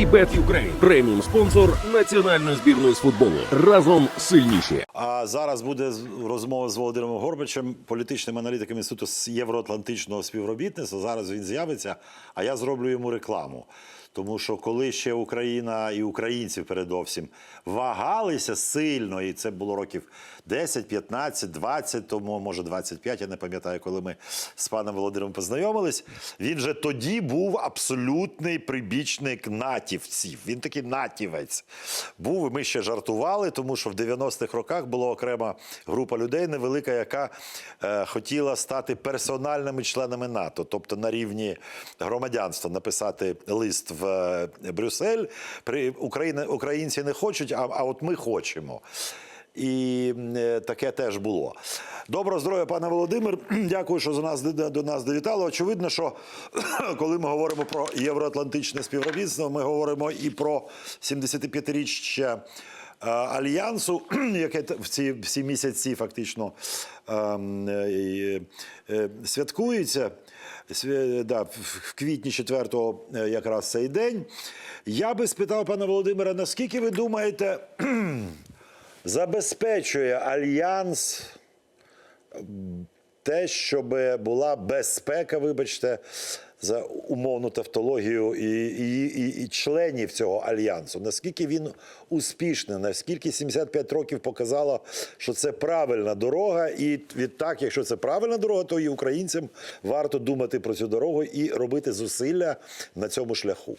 Вібет Юкрейн преміум спонсор національної збірної з футболу. Разом сильніші. А зараз буде розмова з Володимиром Горбачем, політичним аналітиком інституту євроатлантичного співробітництва. Зараз він з'явиться, а я зроблю йому рекламу. Тому що коли ще Україна і українці передовсім вагалися сильно, і це було років 10, 15, 20 тому, може 25, я не пам'ятаю, коли ми з паном Володимиром познайомились. Він же тоді був абсолютний прибічник натівців. Він такий натівець. Був, і ми ще жартували, тому що в 90-х роках була окрема група людей невелика, яка е, хотіла стати персональними членами НАТО, тобто на рівні громадянства написати лист в е, Брюссель. При Україна, українці не хочуть, а, а от ми хочемо. І е, таке теж було. Доброго здоров'я, пане Володимир. Дякую, що за нас до нас довітали. Очевидно, що коли ми говоримо про євроатлантичне співробітництво, ми говоримо і про 75-річчя е, альянсу, яке в ці всі місяці фактично ем, е, святкується. Да, в- квітні 4-го е, якраз цей день. Я би спитав пана Володимира, наскільки ви думаєте, забезпечує альянс те, щоб була безпека, вибачте, за умовну тавтологію і, і, і, і членів цього альянсу. Наскільки він успішний, наскільки 75 років показало, що це правильна дорога, і відтак, якщо це правильна дорога, то і українцям варто думати про цю дорогу і робити зусилля на цьому шляху.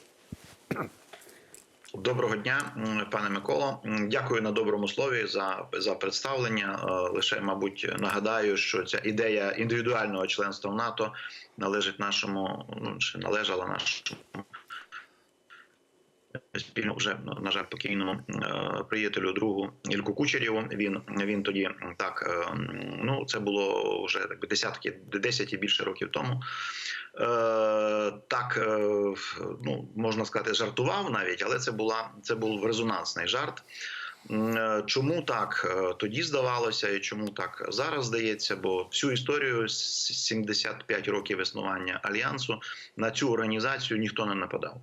Доброго дня, пане Миколо. Дякую на доброму слові за, за представлення. Е, Лише, мабуть, нагадаю, що ця ідея індивідуального членства в НАТО належить нашому, ну чи належала нашому спільно вже на жаль покійному е, приятелю другу Ільку Кучерєву. Він він тоді так е, ну це було вже так десятки, 10 і більше років тому. Е, так ну можна сказати, жартував навіть, але це була це був резонансний жарт. Чому так тоді здавалося, і чому так зараз здається? Бо всю історію з 75 років існування альянсу на цю організацію ніхто не нападав.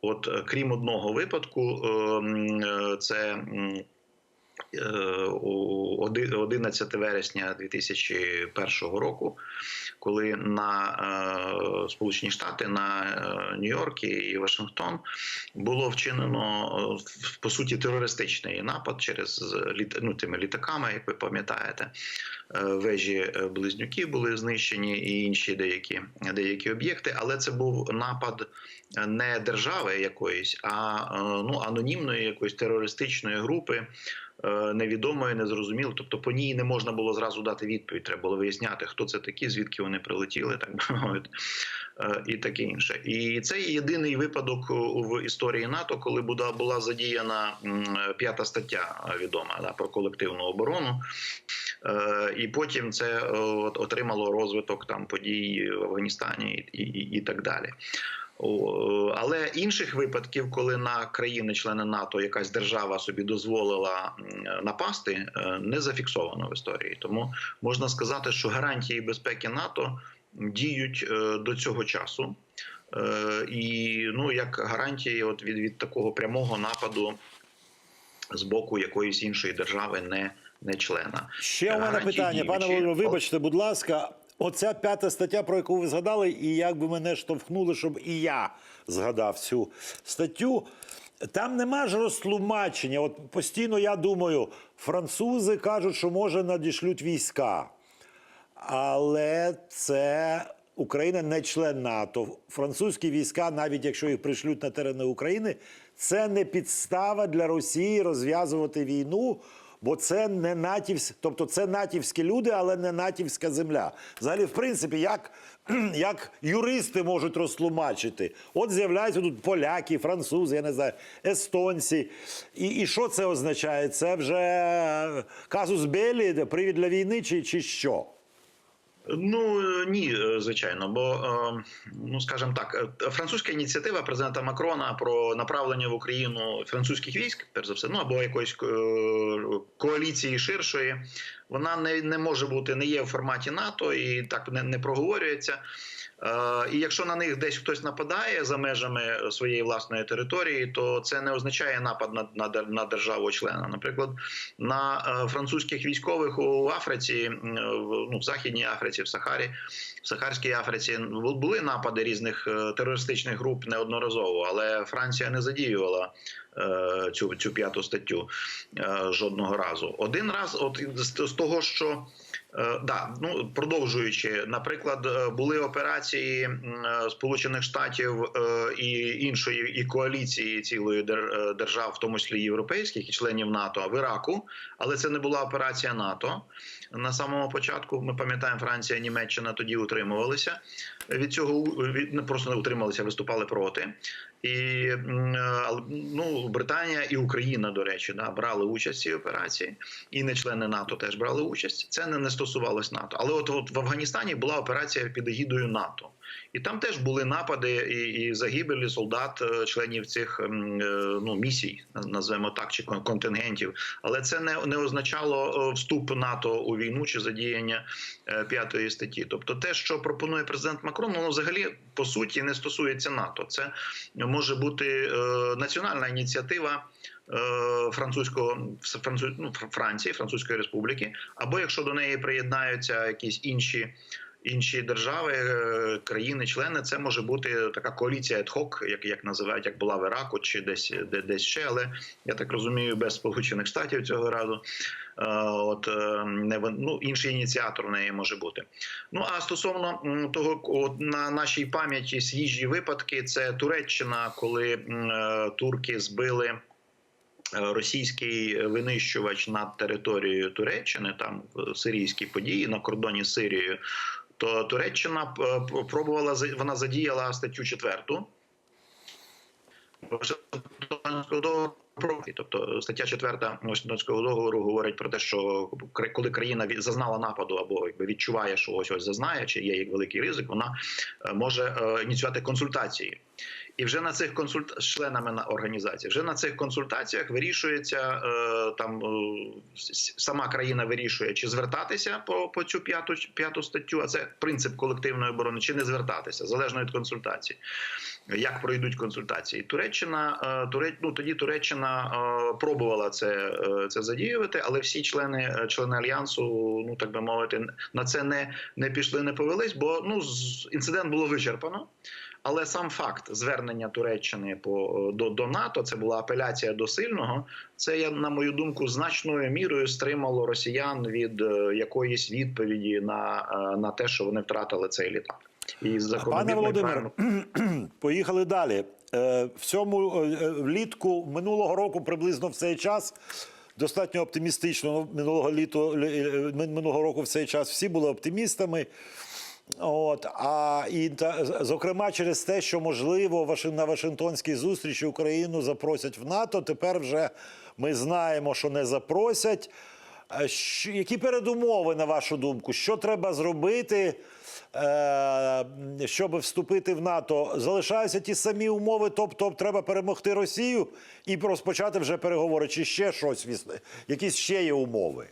От е, крім одного випадку, е, е, це м, е, у оди- 11 вересня 2001 року, коли на Сполучені Штати, на Нью-Йорк і Вашингтон було вчинено по суті терористичний напад через ну, тими літаками, як ви пам'ятаєте, вежі близнюки були знищені і інші деякі, деякі об'єкти, але це був напад не держави якоїсь, а е, ну анонімної якоїсь терористичної групи. е, Невідомої, незрозуміло, тобто по ній не можна було зразу дати відповідь. Треба було виясняти, хто це такі, звідки вони прилетіли, так би мовити, е, і таке інше. І це єдиний випадок в історії НАТО, коли була задіяна п'ята стаття відома да, про колективну оборону. І потім це отримало розвиток там подій в Афганістані і, і, і так далі. О, Але інших випадків, коли на країни-члени НАТО якась держава собі дозволила напасти, е, не зафіксовано в історії. Тому можна сказати, що гарантії безпеки НАТО діють е, до цього часу. Е, І ну як гарантії, от від, від такого прямого нападу з боку якоїсь іншої держави, не, не члена. Ще у мене Гарантії питання, пане. Володимире, вибачте, будь ласка, оця п'ята стаття, про яку ви згадали, і як би мене штовхнули, щоб і я згадав цю статтю. Там нема ж розтлумачення. От постійно я думаю, французи кажуть, що може надішлють війська. Але це Україна не член НАТО. Французькі війська, навіть якщо їх пришлють на терени України, це не підстава для Росії розв'язувати війну. Бо це не натівсь, тобто це натівські люди, але не натівська земля. Взагалі, в принципі, як, як юристи можуть розтлумачити? От з'являються тут поляки, французи, я не знаю, естонці. І, і що це означає? Це вже е, казус белі, привід для війни, чи, чи що? Ну е, ні, е, звичайно, бо е, ну скажімо так, французька ініціатива президента Макрона про направлення в Україну французьких військ, перш за все, ну або якоїсь коаліції ширшої, вона не, не може бути, не є в форматі НАТО і так не, не проговорюється. Е, І якщо на них десь хтось нападає за межами своєї власної території, то це не означає напад на, на, на державу-члена. Наприклад, на е, французьких військових у Африці, в- ну, в Західній Африці, в Сахарі, в Сахарській Африці були напади різних е, терористичних груп неодноразово, але Франція не задіювала цю, цю п'яту статтю жодного разу. Один раз, от з, того, що Да, ну продовжуючи, наприклад, е, були операції е, Сполучених Штатів е, і іншої і коаліції цілої дер- е, держав, в тому числі європейських і членів НАТО в Іраку, але це не була операція НАТО. На самому початку ми пам'ятаємо, Франція, Німеччина тоді утримувалися від цього. Від, не просто не утрималися, виступали проти. І е, ну, Британія і Україна, до речі, да, брали участь в цій операції, і не члени НАТО теж брали участь. Це не, не стосувалось НАТО. Але от, от в Афганістані була операція під егідою НАТО. І там теж були напади і, і загибелі солдат, е, членів цих ем, е, ну, місій, назвемо так, чи контингентів. Але це не, не означало е, вступ НАТО у війну чи задіяння п'ятої статті. Тобто, те, що пропонує президент Макрон, воно взагалі по суті не стосується НАТО. Це може бути національна ініціатива. Французького Француз, ну, Франції, Французької Республіки, або якщо до неї приєднаються якісь інші інші держави, е, країни-члени, це може бути така коаліція ad-hoc, як, як називають, як була в Іраку чи десь де, десь ще. Але я так розумію, без Сполучених Штатів цього разу. Е, От е, не ну, інший ініціатор в неї може бути. Ну а стосовно того, от на нашій пам'яті свіжі випадки, це Туреччина, коли турки збили. Російський винищувач над територією Туреччини, там сирійські події на кордоні з Сирією, то Туреччина е, пробувала вона задіяла статтю 4 договору. про- Тобто стаття 4 Вашингтонського договору говорить про те, що коли країна зазнала нападу або якби відчуває, що ось ось зазнає, чи є великий ризик, вона е, може е, ініціювати консультації. І вже на цих консульт членами на організації, вже на цих консультаціях вирішується е, там е, сама країна вирішує, чи звертатися по, по цю п'яту п'яту статтю, а це принцип колективної оборони, чи не звертатися, залежно від консультації. Як пройдуть консультації? Туреччина е, Туре, ну, тоді Туреччина пробувала це, це задіювати, але всі члени члени альянсу, ну так би мовити, на це не, не пішли, не повелись, бо ну з- інцидент було вичерпано. Але сам факт звернення Туреччини по до, до НАТО, це була апеляція до сильного. Це я на мою думку значною мірою стримало росіян від е, якоїсь відповіді на, е, на те, що вони втратили цей літак. І Пане Володимир, правильно- поїхали далі. Е, В цьому е, е, влітку минулого року, приблизно в цей час, достатньо оптимістично. Ну, Минулого літо е, ми- минулого року в цей час всі були оптимістами. От а і та зокрема через те, що можливо на Вашингтонській зустрічі Україну запросять в НАТО. Тепер вже ми знаємо, що не запросять. Е, Які передумови, на вашу думку, що треба зробити, е, щоб вступити в НАТО? Залишаються ті самі умови, тобто треба перемогти Росію і розпочати вже переговори, чи ще щось, якісь ще є умови?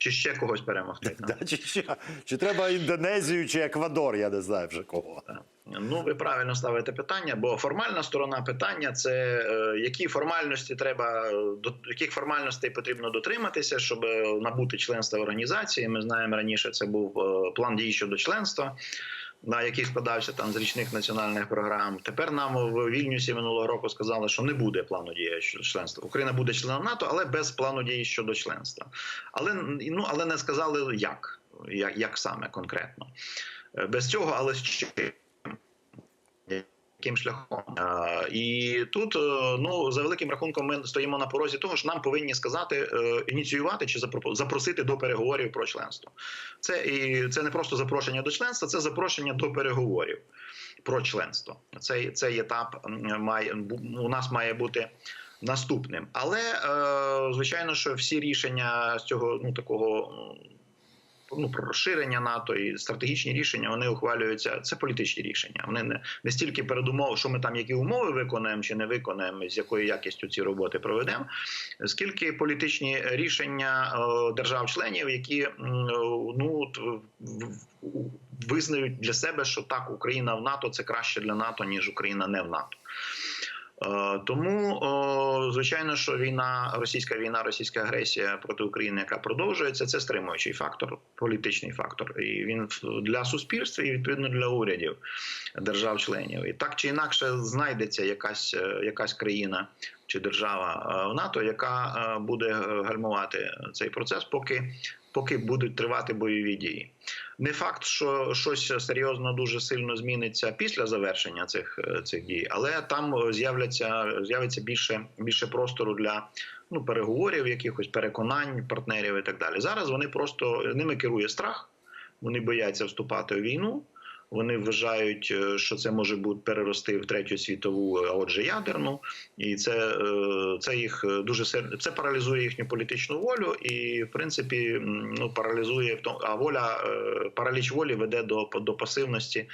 Чи ще когось перемогти. Да, чи, чи, чи треба Індонезію, чи Еквадор, я не знаю вже кого. Ну, ви правильно ставите питання, бо формальна сторона питання це е, які формальності треба е, до яких формальностей потрібно дотриматися, щоб е, набути членства в організації. Ми знаємо раніше, це був план дій щодо членства. На який складався там з річних національних програм. Тепер нам в Вільнюсі минулого року сказали, що не буде плану дії щодо членства. Україна буде членом НАТО, але без плану дії щодо членства. Але ну але не сказали як, як, як саме конкретно. Е, Без цього, але з чим яким шляхом. І тут, е, ну за великим рахунком, ми стоїмо на порозі того, що нам повинні сказати е, ініціювати чи запросити до переговорів про членство. Це і це не просто запрошення до членства, це запрошення до переговорів про членство. Цей цей етап має у нас має бути. Наступним, але е, звичайно, що всі рішення з цього ну такого ну про розширення НАТО і стратегічні рішення вони ухвалюються. Це політичні рішення. Вони не, не стільки передумов, що ми там які умови виконаємо чи не виконаємо, з якою якістю ці роботи проведемо, скільки політичні рішення держав-членів, які ну визнають для себе, що так Україна в НАТО це краще для НАТО ніж Україна не в НАТО. Е, Тому звичайно, що війна, російська війна, російська агресія проти України, яка продовжується, це стримуючий фактор, політичний фактор, і він для суспільства і відповідно для урядів держав-членів. І так чи інакше знайдеться якась е, якась країна чи держава е, в НАТО, яка буде гальмувати цей процес, поки поки будуть тривати бойові дії. Не факт, що щось серйозно дуже сильно зміниться після завершення цих, е, цих дій, але там з'являться з'явиться більше, більше простору для ну, переговорів, якихось переконань партнерів і так далі. Зараз вони просто ними керує страх, вони бояться вступати у війну. Вони вважають, е, що це може бути перерости в третю світову, а отже, ядерну, і це, е, це їх е, дуже сильно це паралізує їхню політичну волю, і в принципі ну паралізує в тому, а воля е, параліч волі веде до, до пасивності е,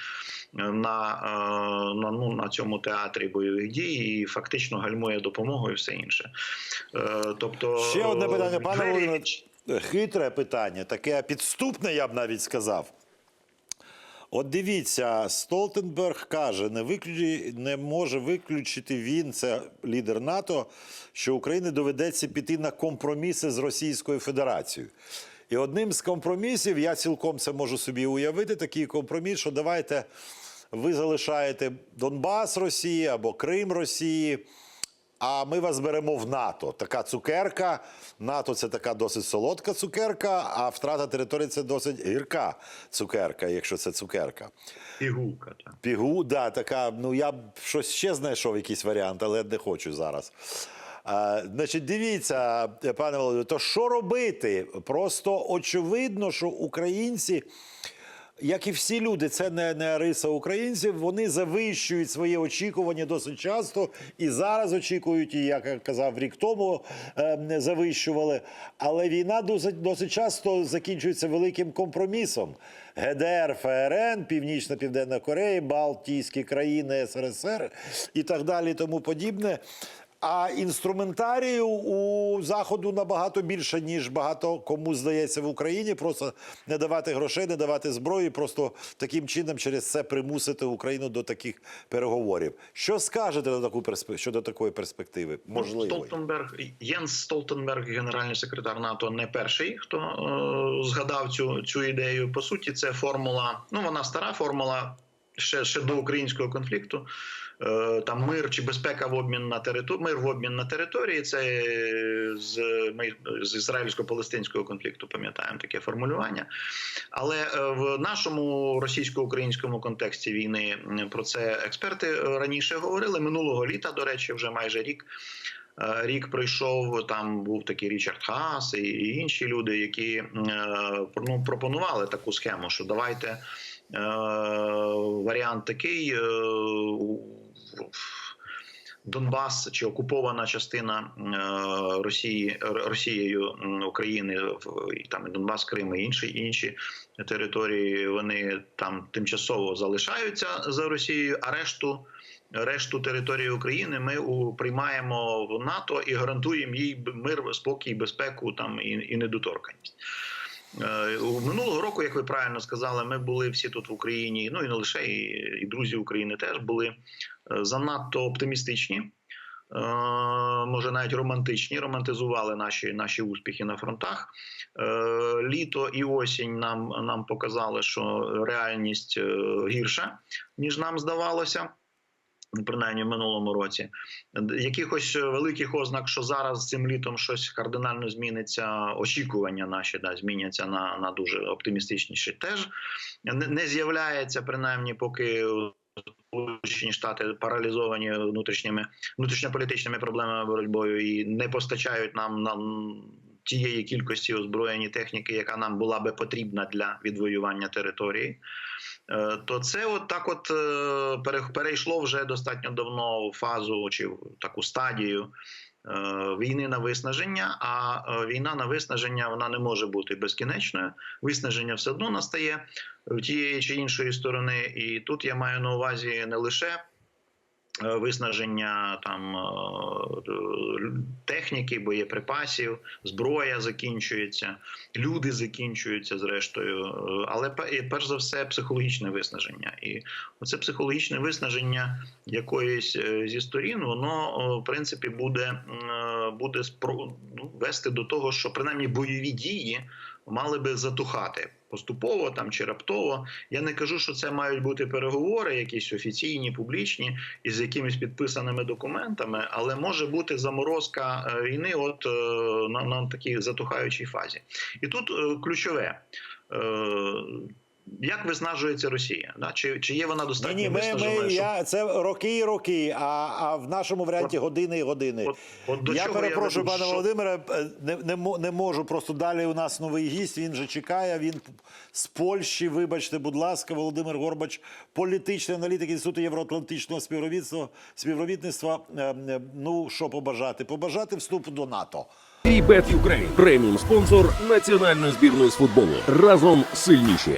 на, е, на, ну, на цьому театрі бойових дій і фактично гальмує допомогу і все інше. Е, Тобто Ще одне питання, пане Володимире. Хитре питання, таке підступне, я б навіть сказав. От дивіться, Столтенберг каже, не, виключи, не може виключити він, це лідер НАТО, що Україні доведеться піти на компроміси з Російською Федерацією. І одним з компромісів, я цілком це можу собі уявити, такий компроміс, що давайте ви залишаєте Донбас Росії або Крим Росії. А ми вас беремо в НАТО. Така цукерка. НАТО це така досить солодка цукерка, а втрата території це досить гірка цукерка, якщо це цукерка. Пігулка, так. Пігу, да, така. Ну я б щось ще знайшов якийсь варіант, але не хочу зараз. А, значить, дивіться, пане Володимире, то що робити? Просто очевидно, що українці. Як і всі люди, це не, не риса українців. Вони завищують свої очікування досить часто і зараз очікують, і як я казав, рік тому е, завищували. Але війна досить, досить часто закінчується великим компромісом. ГДР, ФРН, Північна Південна Корея, Балтійські країни, СРСР і так далі, тому подібне. А інструментарію у заходу набагато більше, ніж багато кому здається в Україні. Просто не давати грошей, не давати зброї, просто таким чином через це примусити Україну до таких переговорів. Що скажете на таку перспе- щодо такої перспективи? Можливо, Столтенберг Єнс Столтенберг, генеральний секретар НАТО, не перший, хто е, згадав цю, цю ідею. По суті, це формула. Ну вона стара формула ще, ще до українського конфлікту. Е, Там мир чи безпека в обмін на територію, мир в обмін на території. Це з, ми з ізраїльсько-палестинського конфлікту пам'ятаємо таке формулювання. Але е, в нашому російсько-українському контексті війни про це експерти е, раніше говорили. Минулого літа, до речі, вже майже рік. Рік пройшов, там був такий Річард Хаас і інші люди, які ну, пропонували таку схему, що давайте е, варіант такий. е, Донбас чи окупована частина е, Росії Росією України там і Донбас, Крим і інші інші території. Вони там тимчасово залишаються за Росією, а решту. Решту території України ми приймаємо в НАТО і гарантуємо їй мир, спокій, безпеку там і, і недоторканність. Е, у Минулого року, як ви правильно сказали, ми були всі тут в Україні, ну і не лише і, і друзі України теж були занадто оптимістичні. е, Може, навіть романтичні, романтизували наші наші успіхи на фронтах. Е, Літо і осінь нам, нам показали, що реальність е, гірша, ніж нам здавалося. Принаймні в минулому році якихось великих ознак, що зараз цим літом щось кардинально зміниться. Очікування наші да зміняться на, на дуже оптимістичніші. Теж не, не з'являється, принаймні, поки Сполучені Штати паралізовані внутрішніми внутрішньополітичними проблемами боротьбою і не постачають нам нам тієї кількості озброєння техніки, яка нам була би потрібна для відвоювання території. Е, То це от так, от е, перейшло вже достатньо давно в фазу чи в таку стадію війни на виснаження. А е, війна на виснаження вона не може бути безкінечною. Виснаження все одно настає в тієї чи іншої сторони. І тут я маю на увазі не лише е, виснаження там е, техніки, боєприпасів, зброя закінчується, люди закінчуються зрештою. Е, Але перш за все психологічне виснаження. І оце психологічне виснаження якоїсь е, зі сторін, воно в принципі буде, е, буде ну, вести до того, що принаймні бойові дії мали би затухати поступово там чи раптово. Я не кажу, що це мають бути переговори, якісь офіційні, публічні, із якимись підписаними документами, але може бути заморозка е, війни, от е, на, на такій затухаючій фазі. І тут е, ключове. Як виснажується Росія? Да? Чи, чи є вона достатньо ні, ми, ми, я, це роки і роки, а, а в нашому варіанті години і години. От, от до я чого перепрошую, веду, пане що- Володимире, е, не, не, мо- не можу. Просто далі у нас новий гість. Він же чекає. Він з Польщі. Вибачте, будь ласка, Володимир Горбач, політичний аналітик Інституту євроатлантичного співробітництва. співробітництва. Е, е, Ну що побажати? Побажати вступу до НАТО. І Bet Ukraine – преміум спонсор національної збірної з футболу. Разом сильніші.